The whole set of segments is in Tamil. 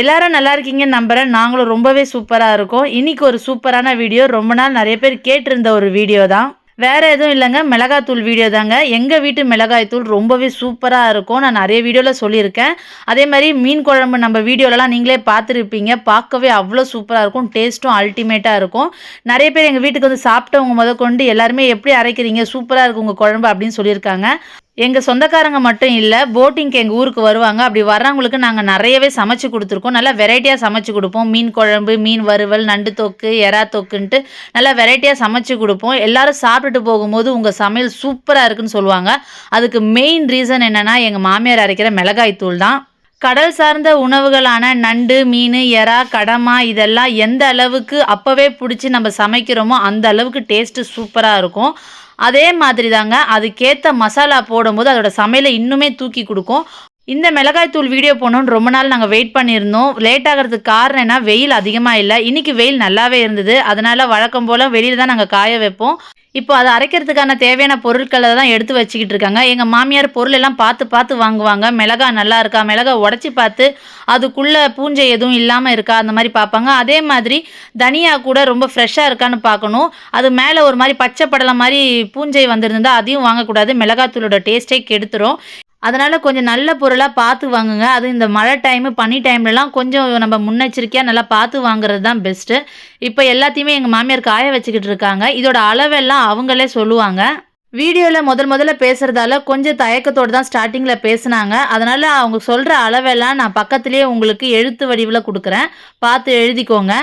எல்லாரும் நல்லா இருக்கீங்கன்னு நம்புகிறேன் நாங்களும் ரொம்பவே சூப்பராக இருக்கோம். இன்றைக்கி ஒரு சூப்பரான வீடியோ. ரொம்ப நாள் நிறைய பேர் கேட்டிருந்த ஒரு வீடியோ தான். வேறு எதுவும் இல்லைங்க. மிளகாத்தூள் வீடியோ தாங்க. எங்கள் வீட்டு மிளகாய் தூள் ரொம்பவே சூப்பராக இருக்கும். நான் நிறைய வீடியோவில் சொல்லியிருக்கேன். அதே மாதிரி மீன் குழம்பு நம்ம வீடியோலலாம் நீங்களே பார்த்துருப்பீங்க. பார்க்கவே அவ்வளோ சூப்பராக இருக்கும். டேஸ்ட்டும் அல்டிமேட்டாக இருக்கும். நிறைய பேர் எங்கள் வீட்டுக்கு வந்து சாப்பிட்டவங்க முத கொண்டு எல்லாருமே எப்படி அரைக்கிறீங்க? சூப்பராக இருக்கும் உங்கள் குழம்பு அப்படின்னு சொல்லியிருக்காங்க. எங்கள் சொந்தக்காரங்க மட்டும் இல்லை போட்டிங்க்கு எங்கள் ஊருக்கு வருவாங்க. அப்படி வர்றவங்களுக்கு நாங்கள் நிறையவே சமைச்சு கொடுத்துருக்கோம். நல்லா வெரைட்டியாக சமைச்சு கொடுப்போம். மீன் குழம்பு மீன் வறுவல் நண்டு தொக்கு எறா தொக்குன்ட்டு நல்லா வெரைட்டியாக சமைச்சு கொடுப்போம். எல்லாரும் சாப்பிட்டுட்டு போகும்போது உங்கள் சமையல் சூப்பராக இருக்குன்னு சொல்லுவாங்க. அதுக்கு மெயின் ரீசன் என்னென்னா எங்கள் மாமியார் அரைக்கிற மிளகாய் தூள் தான். கடல் சார்ந்த உணவுகளான நண்டு மீன் எறா கடமா இதெல்லாம் எந்த அளவுக்கு அப்போவே பிடிச்சி நம்ம சமைக்கிறோமோ அந்த அளவுக்கு டேஸ்ட்டு சூப்பராக இருக்கும். அதே மாதிரி தாங்க அதுக்கேற்ற மசாலா போடும்போது அதோட சமையலை இன்னுமே தூக்கி கொடுக்கும். இந்த மிளகாய் தூள் வீடியோ போகணுன்னு ரொம்ப நாள் நாங்கள் வெயிட் பண்ணியிருந்தோம். லேட் ஆகிறதுக்கு காரணம் என்ன? வெயில் அதிகமாக இல்லை. இன்னைக்கு வெயில் நல்லாவே இருந்தது. அதனால் வழக்கம் போல் வெளியில் தான் நாங்கள் காய வைப்போம். இப்போ அதை அரைக்கிறதுக்கான தேவையான பொருட்களை தான் எடுத்து வச்சுக்கிட்டு இருக்காங்க. எங்கள் மாமியார் பொருள் எல்லாம் பார்த்து பார்த்து வாங்குவாங்க. மிளகா நல்லா இருக்கா? மிளகா உடச்சி பார்த்து அதுக்குள்ளே பூஞ்சை எதுவும் இல்லாமல் இருக்கா? அந்த மாதிரி பார்ப்பாங்க. அதே மாதிரி தனியா கூட ரொம்ப ஃப்ரெஷ்ஷாக இருக்கான்னு பார்க்கணும். அது மேலே ஒரு மாதிரி பச்சை படலை மாதிரி பூஞ்சை வந்திருந்தா அதையும் வாங்கக்கூடாது. மிளகாத்தூளோட டேஸ்ட்டே கெடுத்துரும். அதனால் கொஞ்சம் நல்ல பொருளாக பார்த்து வாங்குங்க. அது இந்த மழை டைமு பனி டைம்லலாம் கொஞ்சம் நம்ம முன்னெச்சரிக்கையாக நல்லா பார்த்து வாங்குறது தான் பெஸ்ட்டு இப்போ எல்லாத்தையுமே எங்கள் மாமியார் காய வச்சுக்கிட்டு இருக்காங்க. இதோட அளவெல்லாம் அவங்களே சொல்லுவாங்க. வீடியோவில் முதல் முதல்ல பேசுகிறதால கொஞ்சம் தயக்கத்தோடு தான் ஸ்டார்டிங்கில் பேசுனாங்க. அதனால் அவங்க சொல்கிற அளவெல்லாம் நான் பக்கத்துலேயே உங்களுக்கு எழுத்து வடிவில் கொடுக்குறேன். பார்த்து எழுதிக்கோங்க.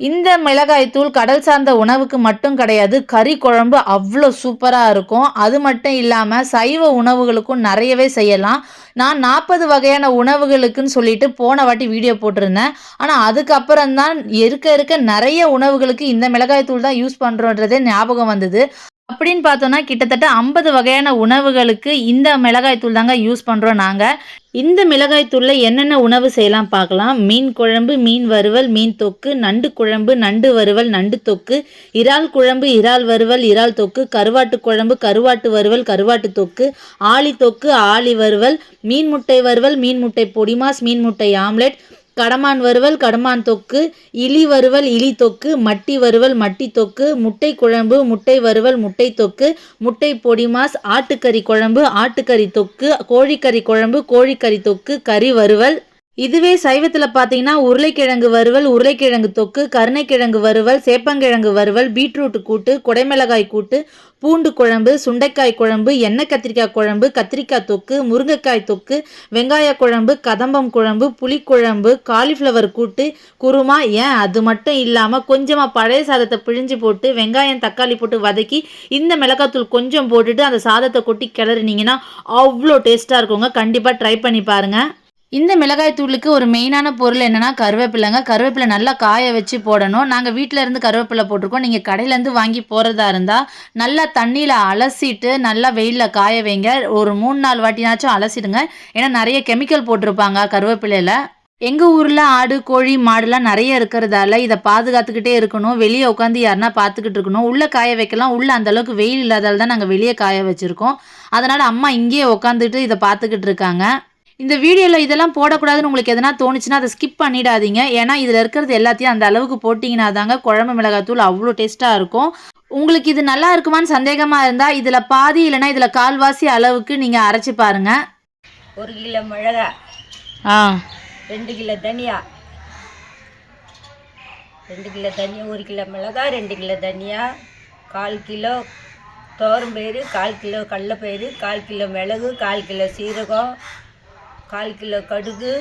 இந்த மிளகாய்த்தூள் கடல் சார்ந்த உணவுக்கு மட்டும் கிடையாது கறி குழம்பு அவ்வளோ சூப்பராக இருக்கும். அது மட்டும் இல்லாமல் சைவ உணவுகளுக்கும் நிறையவே செய்யலாம். நான் நாற்பது வகையான உணவுகளுக்குன்னு சொல்லிட்டு போன வாட்டி வீடியோ போட்டிருந்தேன். ஆனால் அதுக்கப்புறம் தான் இருக்க இருக்க நிறைய உணவுகளுக்கு இந்த மிளகாய்த்தூள் தான் யூஸ் பண்ணுறோன்றதே ஞாபகம் வந்தது. அப்படின்னு பார்த்தோன்னா கிட்டத்தட்ட ஐம்பது வகையான உணவுகளுக்கு இந்த மிளகாய்த்தூள் தாங்க யூஸ் பண்ணுறோம் நாங்கள் இந்த மிளகாய்த்தூளில் என்னென்ன உணவு செய்யலாம் பார்க்கலாம். மீன் குழம்பு மீன் வறுவல் மீன் தொக்கு நண்டு குழம்பு நண்டு வறுவல் நண்டு தொக்கு இறால் குழம்பு இறால் வறுவல் இறால் தொக்கு கருவாட்டு குழம்பு கருவாட்டு வறுவல் கருவாட்டு தொக்கு ஆளி தொக்கு ஆளி வறுவல் மீன் முட்டை வறுவல் மீன் முட்டை பொடிமாஸ் மீன் முட்டை ஆம்லெட் கடமான் வறுவல் கடமான் தொக்கு இலி வறுவல் இலி தொக்கு மட்டி வறுவல் மட்டி தொக்கு முட்டை குழம்பு முட்டை வறுவல் முட்டை தொக்கு முட்டை பொடிமாஸ் ஆட்டுக்கறி குழம்பு ஆட்டுக்கறி தொக்கு கோழிக்கறி குழம்பு கோழிக்கறி தொக்கு கறி வறுவல். இதுவே சைவத்தில் பார்த்தீங்கன்னா உருளைக்கிழங்கு வறுவல் உருளைக்கிழங்கு தொக்கு கருணைக்கிழங்கு வறுவல் சேப்பங்கிழங்கு வறுவல் பீட்ரூட் கூட்டு குடைமிளகாய் கூட்டு பூண்டு குழம்பு சுண்டைக்காய் குழம்பு எண்ணெய் கத்திரிக்காய் குழம்பு கத்திரிக்காய் தொக்கு முருங்கைக்காய் தொக்கு வெங்காய குழம்பு கதம்பம் குழம்பு புளிக்குழம்பு காலிஃப்ளவர் கூட்டு குருமா ஏன் அது மட்டும் இல்லாமல் கொஞ்சமாக பழைய சாதத்தை பிழிஞ்சு போட்டு வெங்காயம் தக்காளி போட்டு வதக்கி இந்த மிளகாத்தூள் கொஞ்சம் போட்டுட்டு அந்த சாதத்தை கொட்டி கிளறினீங்கன்னா அவ்வளோ டேஸ்ட்டாக இருக்குங்க. கண்டிப்பாக ட்ரை பண்ணி பாருங்கள் இந்த மிளகாய் தூளுக்கு ஒரு மெயினான பொருள் என்னன்னா கருவேப்பிலைங்க. கருவேப்பிலை நல்லா காய வச்சு போடணும். நாங்கள் வீட்டில் இருந்து கருவேப்பிலை போட்டிருக்கோம். நீங்கள் கடையிலேருந்து வாங்கி போகிறதா இருந்தால் நல்லா தண்ணியில் அலசிட்டு நல்லா வெயிலில் காய வைங்க. ஒரு மூணு நாலு வாட்டினாச்சும் அலசிடுங்க. ஏன்னா நிறைய கெமிக்கல் போட்டிருப்பாங்க கருவேப்பிலையில். எங்கள் ஊரில் ஆடு கோழி மாடுலாம் நிறைய இருக்கிறதால இதை பாதுகாத்துக்கிட்டே இருக்கணும். வெளியே உட்காந்து யாருன்னா பார்த்துக்கிட்டு இருக்கணும். உள்ளே காய வைக்கலாம். உள்ளே அந்தளவுக்கு வெயில் இல்லாதால் தான் நாங்கள் வெளியே காய வச்சுருக்கோம். அதனால் அம்மா இங்கேயே உட்காந்துட்டு இதை பார்த்துக்கிட்டு இருக்காங்க. இந்த வீடியோவில் இதெல்லாம் போடக்கூடாதுன்னு உங்களுக்கு எதனா தோணுச்சுன்னா அதை ஸ்கிப் பண்ணிடாதீங்க. ஏன்னா இதில் இருக்கிறது எல்லாத்தையும் அந்த அளவுக்கு போட்டிங்கன்னா தாங்க குழம்பு மிளகாத்தூள் அவ்வளோ டேஸ்ட்டாக இருக்கும். உங்களுக்கு இது நல்லா இருக்குமான்னு சந்தேகமாக இருந்தால் இதில் பாதி இல்லைன்னா இதில் கால்வாசி அளவுக்கு நீங்கள் அரைச்சி பாருங்க. ஒரு கிலோ மிளகா ஆ. ரெண்டு கிலோ தனியா. ரெண்டு கிலோ தனியா ஒரு கிலோ மிளகா ரெண்டு கிலோ தனியா. கால் கிலோ பயிறு கால் கிலோ கடலப்பயிறு கால் கிலோ மிளகு கால் கிலோ சீரகம் கால் கிலோ கடுகு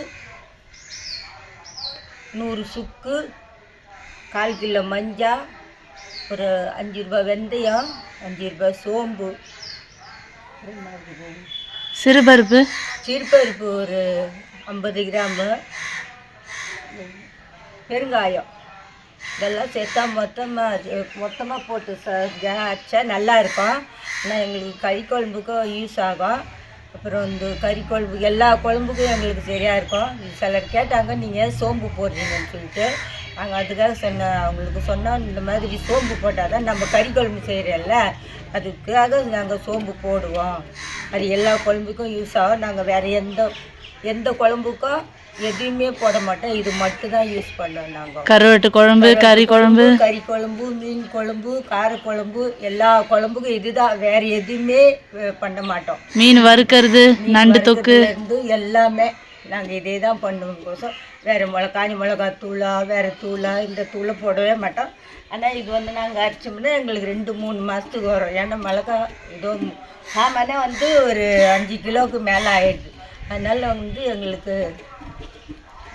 நூறு சுக்கு கால் கிலோ மஞ்சள் ஒரு அஞ்சு ரூபாய் வெந்தயம் அஞ்சு ரூபாய் சோம்பு? சிறுபருப்பு? சீர்பருப்பு ஒரு ஐம்பது கிராமு. பெருங்காயம். இதெல்லாம் சேர்த்தா மொத்தமாக மொத்தமாக போட்டு ச அரைச்சா நல்லா இருக்கும். ஆனால் எங்களுக்கு கறி குழம்புக்கும் யூஸ் ஆகும். அப்புறம் இந்த கறி குழம்பு எல்லா குழம்புக்கும் எங்களுக்கு சரியாக இருக்கும். சிலர் கேட்டாங்க நீங்கள் சோம்பு போடுறீங்கன்னு சொல்லிட்டு. நாங்கள் அதுக்காக சொன்ன அவங்களுக்கு சொன்னோம் இந்த மாதிரி சோம்பு போட்டால் தான் நம்ம கறி குழம்பு செய்கிறோம்ல அதுக்காக நாங்கள் சோம்பு போடுவோம். அது எல்லா குழம்புக்கும் யூஸ் ஆகும். நாங்கள் வேறு எந்த எந்த குழம்புக்கும் எதுவுமே போட மாட்டோம் இது மட்டும் தான் யூஸ் பண்ணோம் நாங்கள் கருவாட்டு குழம்பு கறி குழம்பு? கறி குழம்பு மீன் குழம்பு கார குழம்பு எல்லா குழம்புக்கும் இதுதான். வேற எதுவுமே பண்ண மாட்டோம். மீன் வறுக்கிறது நண்டு தொக்கு? இருந்து எல்லாமே நாங்கள் இதே தான் பண்ணுவோம். கோசம் வேறு மிளகா காஞ்சி மிளகா தூளா வேறு தூளா இந்த தூளை போடவே மாட்டோம். ஆனால் இது வந்து நாங்கள் அரைச்சோம்னா எங்களுக்கு ரெண்டு மூணு மாதத்துக்கு வரும். ஏன்னா மிளகா இதோ சாமானே வந்து ஒரு அஞ்சு கிலோவுக்கு மேலே ஆயிடுது. அதனால் வந்து எங்களுக்கு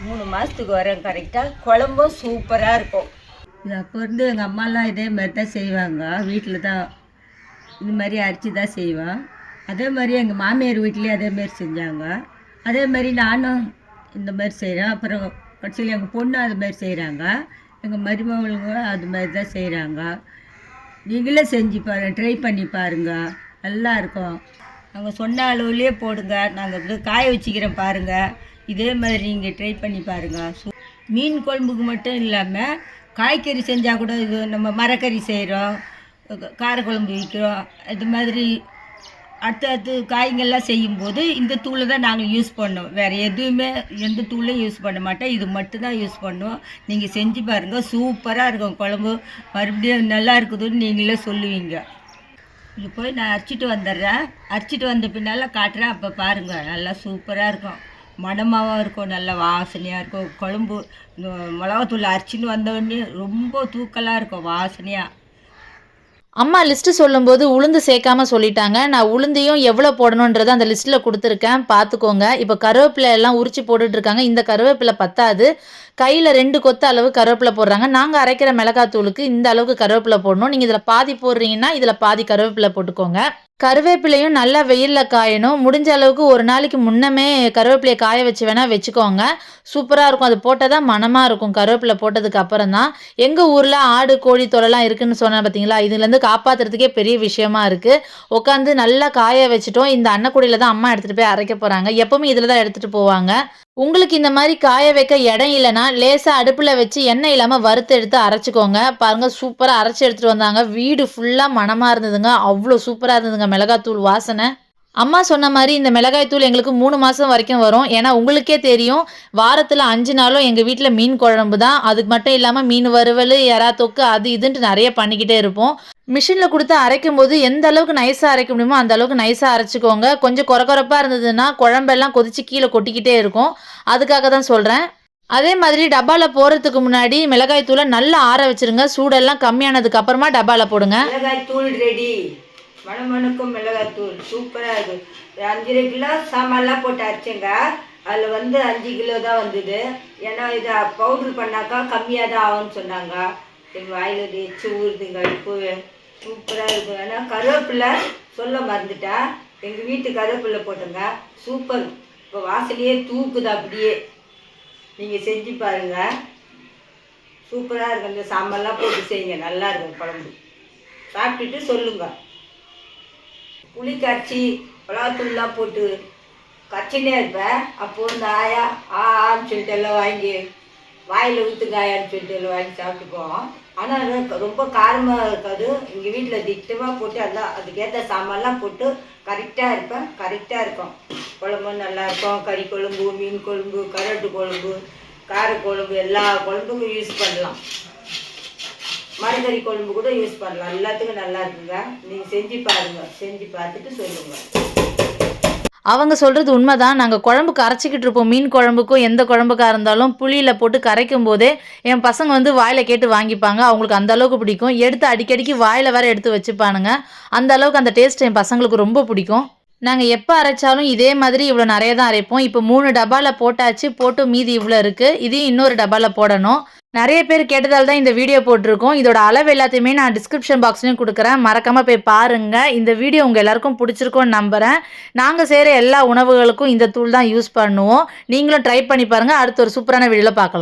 மூணு மாதத்துக்கு வரும் கரெக்டாக குழம்பும் சூப்பராக இருக்கும். இது அப்போ இருந்து எங்கள் அம்மாலாம் இதே மாதிரி தான் செய்வாங்க. வீட்டில் தான் இந்த மாதிரி அரிச்சு தான் செய்வோம் அதே மாதிரி எங்கள் மாமியார் வீட்லேயும் அதே மாதிரி செஞ்சாங்க. அதே மாதிரி நானும் இந்த மாதிரி செய்கிறேன் அப்புறம் கடைசியில் எங்கள் பொண்ணும் அது மாதிரி செய்கிறாங்க எங்கள் மருமகளுங்க அது மாதிரி தான் செய்கிறாங்க நீங்களே செஞ்சு பாருங்கள் ட்ரை பண்ணி பாருங்கள் நல்லா இருக்கும். நாங்கள் சொன்ன அளவுலேயே போடுங்க. நாங்கள் வந்து காய வச்சுக்கிறோம் பாருங்கள் இதே மாதிரி நீங்கள் ட்ரை பண்ணி பாருங்கள் சு மீன் குழம்புக்கு மட்டும் இல்லாமல் காய்கறி செஞ்சால் கூட இது நம்ம மரக்கறி செய்கிறோம் காரக்குழம்பு வைக்கிறோம். இது மாதிரி அடுத்தடுத்து காய்கள்லாம் செய்யும்போது இந்த தூளை தான் நாங்கள் யூஸ் பண்ணோம் வேறு எதுவுமே எந்த தூளையும் யூஸ் பண்ண மாட்டோம். இது மட்டும்தான் யூஸ் பண்ணுவோம். நீங்கள் செஞ்சு பாருங்கள் சூப்பராக இருக்கும். குழம்பு மறுபடியும் நல்லா இருக்குதுன்னு நீங்களே சொல்லுவீங்க. இங்கே போய் நான் அரைச்சிட்டு வந்துடுறேன். அரைச்சிட்டு வந்த பின்னால் காட்டுறேன். அப்போ பாருங்கள் நல்லா சூப்பராக இருக்கும். மணமாகவும் இருக்கும் நல்லா வாசனையாக இருக்கும். குழம்பு மிளகாத்தூள் அரைச்சின்னு வந்த உடனே ரொம்ப தூக்கலாக இருக்கும் வாசனையாக அம்மா லிஸ்ட்டு சொல்லும்போது உளுந்து சேர்க்காம சொல்லிட்டாங்க. நான் உளுந்தையும் எவ்வளோ போடணுன்றதை அந்த லிஸ்ட்டில் கொடுத்துருக்கேன். பார்த்துக்கோங்க இப்போ கருவேப்பிலை எல்லாம் உரிச்சு போட்டுட்ருக்காங்க இந்த கருவேப்பிலை பத்தாது. கையில் ரெண்டு கொத்த அளவு கருவேப்பிலை போடுறாங்க. நாங்கள் அரைக்கிற மிளகாத்தூளுக்கு இந்த அளவுக்கு கருவேப்பிலை போடணும். நீங்கள் இதில் பாதி போடுறீங்கன்னா இதில் பாதி கருவேப்பிலை போட்டுக்கோங்க. கருவேப்பிலையும் நல்லா வெயிலில் காயணும். முடிஞ்ச அளவுக்கு ஒரு நாளைக்கு முன்னமே கருவேப்பிலையை காய வச்சு வேணால் வச்சுக்கோங்க. சூப்பராக இருக்கும். அது போட்டால் தான் மனமாக இருக்கும். கருவேப்பிலை போட்டதுக்கு அப்புறம் தான் எங்கள் ஊரில் ஆடு கோழி தொலைலாம் இருக்குதுன்னு சொன்னேன் பார்த்தீங்களா இதுலேருந்து காப்பாற்றுறதுக்கே பெரிய விஷயமா இருக்குது உட்காந்து நல்லா காய வச்சுட்டோம். இந்த அன்னக்குடியில் தான் அம்மா எடுத்துகிட்டு போய் அரைக்க போகிறாங்க எப்பவுமே இதில் தான் எடுத்துகிட்டு போவாங்க. உங்களுக்கு இந்த மாதிரி காய வைக்க இடம் இல்லைன்னா லேசாக அடுப்பில் வச்சு எண்ணெய் இல்லாமல் வறுத்து எடுத்து அரைச்சிக்கோங்க. பாருங்கள் சூப்பராக அரைச்சி எடுத்துகிட்டு வந்தாங்க. வீடு ஃபுல்லாக மணமாக இருந்ததுங்க. அவ்வளோ சூப்பராக இருந்ததுங்க மிளகாத்தூள் வாசனை. அம்மா சொன்ன மாதிரி இந்த மிளகாய் தூள் எங்களுக்கு மூணு மாதம் வரைக்கும் வரும். ஏன்னா உங்களுக்கே தெரியும் வாரத்தில் அஞ்சு நாளும் எங்கள் வீட்டில் மீன் குழம்பு தான். அதுக்கு மட்டும் இல்லாமல் மீன் வறுவல் எறா தொக்கு அது இதுன்ட்டு நிறைய பண்ணிக்கிட்டே இருப்போம். மிஷினில் கொடுத்து அரைக்கும் போது எந்த அளவுக்கு நைஸாக அரைக்க முடியுமோ அந்த அளவுக்கு நைஸாக அரைச்சிக்கோங்க. கொஞ்சம் குறக்குறப்பாக இருந்ததுன்னா குழம்பெல்லாம் கொதிச்சு கீழே கொட்டிக்கிட்டே இருக்கும். அதுக்காக தான் சொல்கிறேன் அதே மாதிரி டப்பாவில் போகிறதுக்கு முன்னாடி மிளகாய் தூளை நல்லா ஆற வச்சிருங்க. சூடெல்லாம் கம்மியானதுக்கு அப்புறமா டப்பாவில் போடுங்க. மிளகாய் தூள் ரெடி மணமணுக்கும் மிளகாய் தூள். சூப்பராக இருக்குது அஞ்சரை கிலோ சாமான்லாம் போட்டு அரைச்சேங்க. அதில் வந்து அஞ்சு கிலோ தான் வந்தது. ஏன்னா இதை பவுட்ரு பண்ணாக்கா கம்மியாக தான் ஆகும்னு சொன்னாங்க. எங்கள் வாயில் எச்சு ஊறுதுங்க இப்போ சூப்பராக இருக்கும் ஏன்னா கருவேப்பிலை சொல்ல மறந்துட்டேன் எங்கள் வீட்டு கருவேப்பிலை போட்டுங்க சூப்பர். இப்போ வாசலையே தூக்குது அப்படியே. நீங்கள் செஞ்சு பாருங்கள் சூப்பராக இருக்கும் இந்த சாம்பார்லாம் போட்டு செய்யுங்க. நல்லா இருக்கும் குழம்பு. சாப்பிட்டுட்டு சொல்லுங்கள் புளி கரைச்சி மிளகாத்தூள்லாம் போட்டு கச்சினே இருப்பேன். அப்போ இந்த ஆயா ஆ ஆன்னு சொல்லிட்டு எல்லாம் வாங்கி வாயில் ஊற்றுங்க ஆயான்னு சொல்லிட்டு எல்லாம் வாங்கி சாப்பிட்டுக்குவோம். ஆனால் ரொம்ப காரமாக இருக்காது. எங்கள் வீட்டில் திட்டமாக போட்டு எல்லாம் அதுக்கேற்ற சாமான்லாம் போட்டு கரெக்டாக இருப்பேன். கரெக்டாக இருக்கும். குழம்பும் நல்லா இருக்கும். கறி குழம்பு மீன் குழம்பு கரட்டு குழம்பு கார குழம்பு எல்லா குழம்புக்கும் யூஸ் பண்ணலாம். மரக்கறி குழம்பு கூட யூஸ் பண்ணலாம். எல்லாத்துக்கும் நல்லா இருக்குங்க. நீங்கள் செஞ்சு பாருங்கள் செஞ்சு பார்த்துட்டு சொல்லுங்கள் அவங்க சொல்கிறது உண்மைதான். நாங்கள் குழம்புக்கு அரைச்சிக்கிட்டு இருப்போம். மீன் குழம்புக்கும் எந்த குழம்புக்காக இருந்தாலும் புளியில் போட்டு கரைக்கும் போதே என் பசங்க வந்து வாயில் கேட்டு வாங்கிப்பாங்க. அவங்களுக்கு அந்த அளவுக்கு பிடிக்கும். எடுத்து அடிக்கடிக்கு வாயில் வேற எடுத்து வச்சுப்பானுங்க. அந்த அளவுக்கு அந்த டேஸ்ட் என் பசங்களுக்கு ரொம்ப பிடிக்கும். நாங்கள் எப்போ அரைச்சாலும் இதே மாதிரி இவ்வளோ நிறைய தான் அரைப்போம். இப்போ மூணு டப்பாவில் போட்டாச்சு. போட்டு மீதி இவ்வளோ இருக்குது இதையும் இன்னொரு டப்பாவில் போடணும். நிறைய பேர் கேட்டதால் தான் இந்த வீடியோ போட்டிருக்கோம். இதோட அளவு எல்லாத்தையுமே நான் டிஸ்கிரிப்ஷன் பாக்ஸ்லையும் கொடுக்குறேன். மறக்காமல் போய் பாருங்கள் இந்த வீடியோ உங்கள் எல்லாருக்கும் பிடிச்சிருக்கோன்னு நம்புகிறேன் நாங்கள் செய்கிற எல்லா உணவுகளுக்கும் இந்த தூள் தான் யூஸ் பண்ணுவோம். நீங்களும் ட்ரை பண்ணி பாருங்கள் அடுத்த ஒரு சூப்பரான வீடியோவில் பார்க்கலாம்.